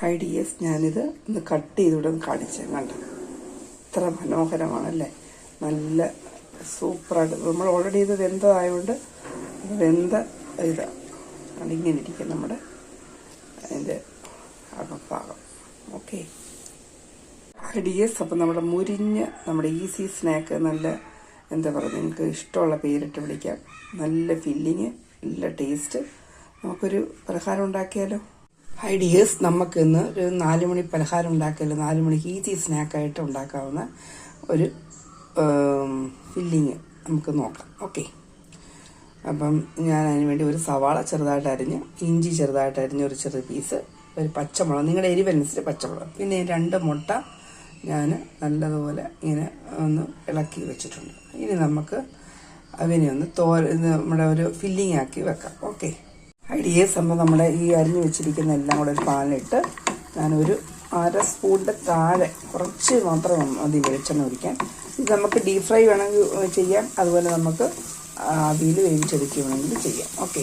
High D S ഞാനിത് ഒന്ന് cut ചെയ്തിവിടെ ഒന്ന് കാണിച്ചേ. കണ്ട ഇത്ര മനോഹരമാണല്ലേ? നല്ല സൂപ്പറായിട്ട്. നമ്മൾ ഓൾറെഡി ഇത് വെന്തതായതുകൊണ്ട് വെന്ത ഇതാ അതിങ്ങനെ ഇരിക്കും നമ്മുടെ അതിന്റെ അകഭാഗം. ഓക്കെ ഹൈ ഡി എസ് അപ്പം നമ്മുടെ മുരിഞ്ഞ നമ്മുടെ ഈസി സ്നാക്ക് നല്ല എന്താ പറയുക നിങ്ങൾക്ക് ഇഷ്ടമുള്ള പേരിട്ട് വിളിക്കാം. നല്ല ഫില്ലിങ് നല്ല ടേസ്റ്റ് നമുക്കൊരു പലഹാരം ഉണ്ടാക്കിയാലോ? ഹൈ ഡിയേഴ്സ് നമുക്ക് ഇന്ന് ഒരു നാല് മണി പലഹാരം ഉണ്ടാക്കിയാലോ നാല് മണിക്ക് ഈസി സ്നാക്കായിട്ട് ഉണ്ടാക്കാവുന്ന ഒരു ഫില്ലിങ് നമുക്ക് നോക്കാം. ഓക്കെ അപ്പം ഞാൻ അതിന് വേണ്ടി ഒരു സവാള ചെറുതായിട്ട് അരിഞ്ഞ് ഇഞ്ചി ചെറുതായിട്ട് അരിഞ്ഞ് ഒരു ചെറിയ പീസ് ഒരു പച്ചമുളക് നിങ്ങളുടെ എരിവനുസരിച്ച് പച്ചമുളക്. പിന്നെ രണ്ട് മുട്ട ഞാൻ നല്ലതുപോലെ ഇങ്ങനെ ഒന്ന് ഇളക്കി വെച്ചിട്ടുണ്ട്. ഇനി നമുക്ക് അതിനെ ഒന്ന് തോ ഇത് നമ്മുടെ ഒരു ഫില്ലിംഗ് ആക്കി വെക്കാം. ഓക്കെ ഐഡിയ സംഭവം നമ്മുടെ ഈ അരിഞ്ഞു വെച്ചിരിക്കുന്ന എല്ലാം കൂടെ ഒരു പാലിട്ട് ഞാനൊരു അര സ്പൂണിന്റെ താഴെ കുറച്ച് മാത്രം മതി വെളിച്ചെണ്ണ ഒഴിക്കാൻ ഇത് നമുക്ക് ഡീപ് ഫ്രൈ വേണമെങ്കിൽ ചെയ്യാം. അതുപോലെ നമുക്ക് അവിയിൽ വേവിച്ചെടുക്കുകയാണെങ്കിൽ ചെയ്യാം. ഓക്കെ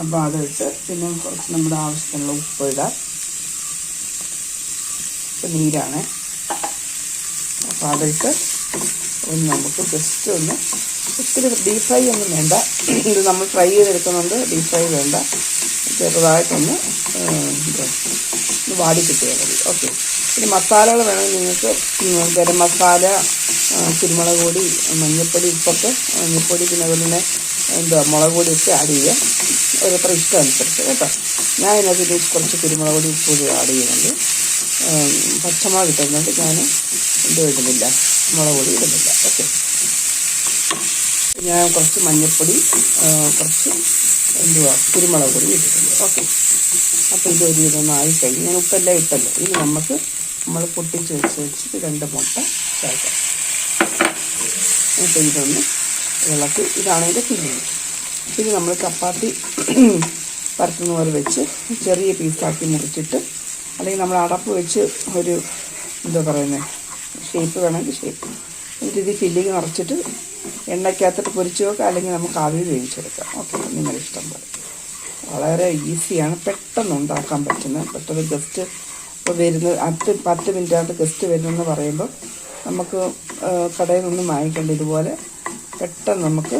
അപ്പോൾ അതിട്ട് പിന്നെ കുറച്ച് നമ്മുടെ ആവശ്യത്തിനുള്ള ഉപ്പ് ഇടാം. ഇപ്പം നീരാണ്. അപ്പോൾ അതിട്ട് ഒന്ന് നമുക്ക് ജസ്റ്റ് ഒന്ന് ഒത്തിരി ഡീപ് ഫ്രൈ ഒന്നും വേണ്ട. ഇത് നമ്മൾ ഫ്രൈ ചെയ്തെടുക്കുന്നുണ്ട്. ഡീപ് ഫ്രൈ വേണ്ട. ചെറുതായിട്ടൊന്ന് ഇത് ഒന്ന് വാടി കിട്ടിയാൽ മതി. ഓക്കെ പിന്നെ മസാലകൾ വേണമെങ്കിൽ നിങ്ങൾക്ക് ഗരം മസാല കുരുമുളക് പൊടി മഞ്ഞൾപ്പൊടി ഉപ്പൊക്കെ മഞ്ഞൾപ്പൊടി പിന്നെ അതുപോലെ തന്നെ എന്താ മുളക് പൊടിയൊക്കെ ആഡ് ചെയ്യുക. ഓരോരുത്തർ ഇഷ്ടം അനുസരിച്ച് കേട്ടോ. ഞാൻ ഇതിനകത്ത് കുറച്ച് കുരുമുളക് പൊടി ഉപ്പ് കൂടി ആഡ് ചെയ്യുന്നുണ്ട്. പച്ചമുളക് ഇട്ടുന്നുണ്ട് ഞാൻ എന്തോ ഇടുന്നില്ല. മുളക് പൊടി ഇടുന്നില്ല. ഓക്കെ ഞാൻ കുറച്ച് മഞ്ഞൾപ്പൊടി കുറച്ച് എന്തുവാ കുരുമുളക് പൊടി ഇട്ടിട്ടുണ്ട്. ഓക്കെ. അപ്പോൾ ഇത് ഒരു വിധമായി കഴിഞ്ഞ് ഞാൻ ഉപ്പെല്ലാം ഇട്ടല്ലോ. ഇനി നമുക്ക് നമ്മൾ പൊട്ടിച്ച് വെച്ച് വെച്ചിട്ട് രണ്ട് മുട്ട ചേർക്കാം. അപ്പോൾ ഇതൊന്ന് ഇളക്കി. ഇതാണ് ഫില്ലിങ് ഇത് നമ്മൾ ചപ്പാത്തി പരത്തുന്ന പോലെ വെച്ച് ചെറിയ പീസാക്കി മുറിച്ചിട്ട് അല്ലെങ്കിൽ നമ്മൾ അടപ്പ് വെച്ച് ഒരു എന്താ പറയുന്നത് ഷേപ്പ് വേണമെങ്കിൽ ഷേപ്പ് എന്നിട്ട് ഇത് ഫില്ലിങ് നിറച്ചിട്ട് എണ്ണയ്ക്കകത്തിട്ട് പൊരിച്ച് വെക്കാം അല്ലെങ്കിൽ നമുക്ക് ആവിയിൽ വേവിച്ചെടുക്കാം. ഓക്കെ നിങ്ങളുടെ ഇഷ്ടം പോലെ. വളരെ ഈസിയാണ്. പെട്ടെന്ന് ഉണ്ടാക്കാൻ പറ്റുന്ന പെട്ടെന്ന് ഗസ്റ്റ് ഇപ്പോൾ വരുന്ന പത്ത് പത്ത് മിനിറ്റിനകത്ത് ഗസ്റ്റ് വരുന്നെന്ന് പറയുമ്പോൾ നമുക്ക് കടയിൽ നിന്നും വാങ്ങിക്കേണ്ട ഇതുപോലെ പെട്ടെന്ന് നമുക്ക്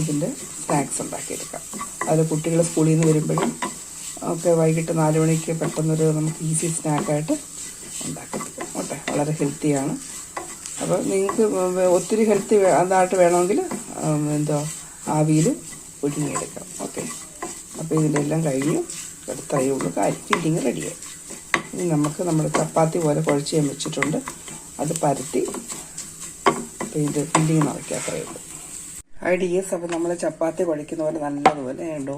ഇതിന്റെ സ്നാക്സ് ഉണ്ടാക്കിയെടുക്കാം. അത് കുട്ടികൾ സ്കൂളിൽ നിന്ന് വരുമ്പോഴും ഒക്കെ വൈകിട്ട് നാല് മണിക്ക് പെട്ടെന്നൊരു നമുക്ക് ഈസി സ്നാക്കായിട്ട് ഉണ്ടാക്കിയെടുക്കാം ഓട്ടെ വളരെ ഹെൽത്തിയാണ് അപ്പോൾ നിങ്ങൾക്ക് ഒത്തിരി ഹെൽത്തി അതായിട്ട് വേണമെങ്കിൽ എന്തോ ആവിയിൽ പുഴുങ്ങിയെടുക്കാം. ഓക്കെ. അപ്പോൾ ഇതിന്റെ എല്ലാം കഴിഞ്ഞു. എടുത്തേ ഉള്ളു ഫില്ലിങ് റെഡിയായി. ഇനി നമുക്ക് നമ്മൾ ചപ്പാത്തി പോലെ കുഴച്ച് ചെയ്യാൻ വെച്ചിട്ടുണ്ട്. അത് പരത്തി അപ്പോൾ ഇതിന്റെ ഫില്ലിങ് നിറയ്ക്കാം അത്രയേ ഉള്ളൂ. ഐഡിയസ് അപ്പോൾ നമ്മൾ ചപ്പാത്തി കുഴയ്ക്കുന്ന പോലെ നല്ലതുപോലെ ഉണ്ടോ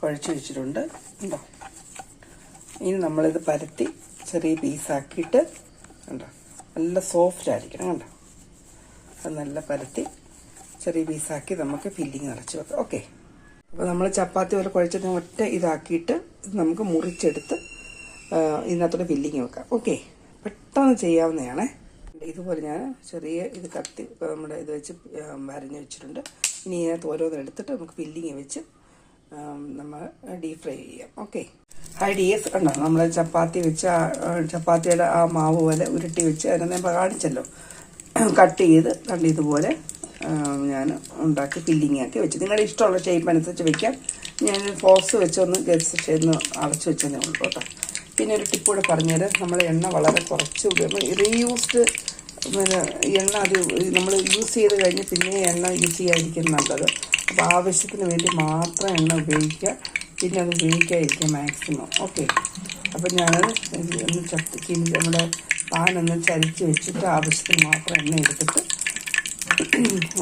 കുഴച്ച് വെച്ചിട്ടുണ്ട്. ഉണ്ടോ? ഇനി നമ്മളിത് പരത്തി ചെറിയ പീസാക്കിയിട്ട് ഉണ്ടോ? നല്ല സോഫ്റ്റ് ആയിരിക്കണം കണ്ടോ? അത് നല്ല പരത്തി ചെറിയ പീസാക്കി നമുക്ക് ഫില്ലിങ് നിറച്ച് വെക്കാം. ഓക്കെ അപ്പോൾ നമ്മൾ ചപ്പാത്തി പോലെ കുഴച്ചിട്ട് ഒറ്റ ഇതാക്കിയിട്ട് ഇത് നമുക്ക് മുറിച്ചെടുത്ത് ഇതിനകത്തോടെ ഫില്ലിങ് വെക്കാം. ഓക്കെ പെട്ടെന്ന് ചെയ്യാവുന്നതാണേ. ഇതുപോലെ ഞാൻ ചെറിയ ഇത് കത്തി നമ്മുടെ ഇത് വെച്ച് വരഞ്ഞ് വെച്ചിട്ടുണ്ട്. ഇനി ഇതിനകത്ത് ഓരോന്നും എടുത്തിട്ട് നമുക്ക് ഫില്ലിങ് വെച്ച് നമ്മൾ ഡീപ് ഫ്രൈ ചെയ്യാം. ഓക്കെ ഹൈ ഡിയസ് കണ്ടോ നമ്മൾ ചപ്പാത്തി വെച്ച് ചപ്പാത്തിയുടെ ആ മാവ് പോലെ ഉരുട്ടി വെച്ച് അതിനെ ഞാൻ കാണിച്ചല്ലോ. കട്ട് ചെയ്ത് കണ്ട് ഇതുപോലെ ഞാൻ ഉണ്ടാക്കി ഫില്ലിങ് ആക്കി വെച്ച്. നിങ്ങളുടെ ഇഷ്ടമുള്ള ഷേപ്പ് അനുസരിച്ച് വെക്കാം. ഞാൻ ഫോക്സ് വെച്ചൊന്ന് ഗസ് ചെയ്ത് അടച്ചു വെച്ചതേ ഉള്ളൂ കേട്ടോ. പിന്നെ ഒരു ടിപ്പ് കൂടെ പറഞ്ഞുതരാം. നമ്മൾ എണ്ണ വളരെ കുറച്ച് റീയൂസ്ഡ് പിന്നെ എണ്ണ അത് നമ്മൾ യൂസ് ചെയ്ത് കഴിഞ്ഞ് പിന്നെ എണ്ണ യൂസ് ചെയ്യാതിരിക്കും നല്ലത്. അപ്പോൾ ആവശ്യത്തിന് വേണ്ടി മാത്രം എണ്ണ ഉപയോഗിക്കുക. പിന്നെ അത് ഉപയോഗിക്കാതിരിക്കുക മാക്സിമം ഓക്കെ അപ്പം ഞാനത് ഒന്ന് ചട്ടിക്ക് നമ്മുടെ പാനൊന്ന് ചരിച്ച് വെച്ചിട്ട് ആവശ്യത്തിന് മാത്രം എണ്ണ എടുത്തിട്ട്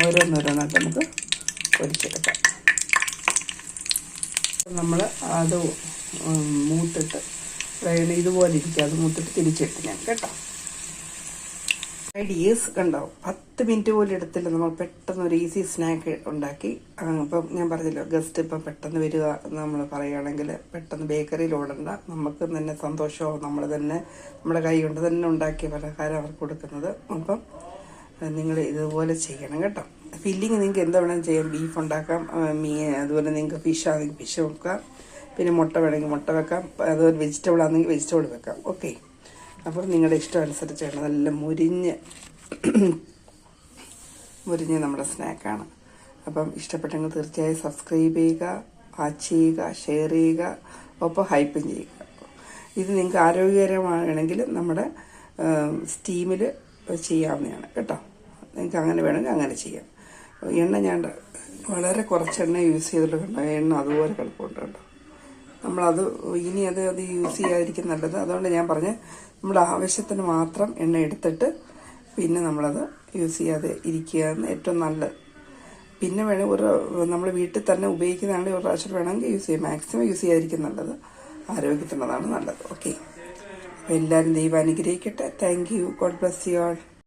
ഓരോന്നോരോന്നായിട്ട് നമുക്ക് പൊരിച്ചെടുക്കാം. നമ്മൾ അത് മൂത്തിട്ട് ഇതുപോലെ ഇരിക്കുക അത് മൂത്തിട്ട് തിരിച്ചിട്ട് ഞാൻ. കേട്ടോ? ഐഡിയസ് കണ്ടോ? പത്ത് മിനിറ്റ് പോലും എടുത്തില്ല. നമ്മൾ പെട്ടെന്ന് ഒരു ഈസി സ്നാക്ക് ഉണ്ടാക്കി. ഇപ്പം ഞാൻ പറഞ്ഞല്ലോ ഗസ്റ്റ് ഇപ്പം പെട്ടെന്ന് വരിക നമ്മൾ പറയുകയാണെങ്കിൽ പെട്ടെന്ന് ബേക്കറിയിൽ ഓടണ്ട. നമുക്ക് തന്നെ സന്തോഷവും നമ്മൾ തന്നെ നമ്മുടെ കൈ കൊണ്ട് തന്നെ ഉണ്ടാക്കിയ പലഹാരം അവർക്ക് കൊടുക്കുന്നത്. അപ്പം നിങ്ങൾ ഇതുപോലെ ചെയ്യണം കേട്ടോ. ഫില്ലിങ് നിങ്ങൾക്ക് എന്താ വേണമെങ്കിലും ചെയ്യാം. ബീഫ് ഉണ്ടാക്കാം മീൻ അതുപോലെ നിങ്ങൾക്ക് ഫിഷ് ആണെങ്കിൽ ഫിഷ് വെക്കാം. പിന്നെ മുട്ട വേണമെങ്കിൽ മുട്ട വെക്കാം. അതുപോലെ വെജിറ്റബിൾ ആണെങ്കിൽ വെജിറ്റബിൾ വെക്കാം. ഓക്കെ അപ്പോൾ നിങ്ങളുടെ ഇഷ്ടം അനുസരിച്ചാണ് നല്ല മുരിഞ്ഞ് മുരിഞ്ഞ് നമ്മുടെ സ്നാക്കാണ്. അപ്പം ഇഷ്ടപ്പെട്ടെങ്കിൽ തീർച്ചയായും സബ്സ്ക്രൈബ് ചെയ്യുക വാച്ച് ചെയ്യുക ഷെയർ ചെയ്യുക ഒപ്പം ഹൈപ്പും ചെയ്യുക. ഇത് നിങ്ങൾക്ക് ആരോഗ്യകരമാണെങ്കിൽ നമ്മുടെ സ്റ്റീമിൽ ചെയ്യാവുന്നതാണ് കേട്ടോ. നിങ്ങൾക്ക് അങ്ങനെ വേണമെങ്കിൽ അങ്ങനെ ചെയ്യാം. എണ്ണ ഞാൻ വളരെ കുറച്ച് എണ്ണ യൂസ് ചെയ്തിട്ടുണ്ട്. എണ്ണ അതുപോലെ കിടപ്പുണ്ട് കേട്ടോ. നമ്മളത് ഇനി അത് അത് യൂസ് ചെയ്യാതിരിക്കും നല്ലത്. അതുകൊണ്ട് ഞാൻ പറഞ്ഞ് നമ്മുടെ ആവശ്യത്തിന് മാത്രം എണ്ണ എടുത്തിട്ട് പിന്നെ നമ്മളത് യൂസ് ചെയ്യാതെ ഇരിക്കുക എന്ന് ഏറ്റവും നല്ലത്. പിന്നെ വേണേൽ ഒരു നമ്മൾ വീട്ടിൽ തന്നെ ഉപയോഗിക്കുന്നതാണെങ്കിൽ ഒരു പ്രാവശ്യം വേണമെങ്കിൽ യൂസ് ചെയ്യാം. മാക്സിമം യൂസ് ചെയ്യാതിരിക്കും നല്ലത് ആരോഗ്യത്തിനതാണ് നല്ലത്. ഓക്കെ എല്ലാവരും ദൈവം അനുഗ്രഹിക്കട്ടെ. Thank you God bless you all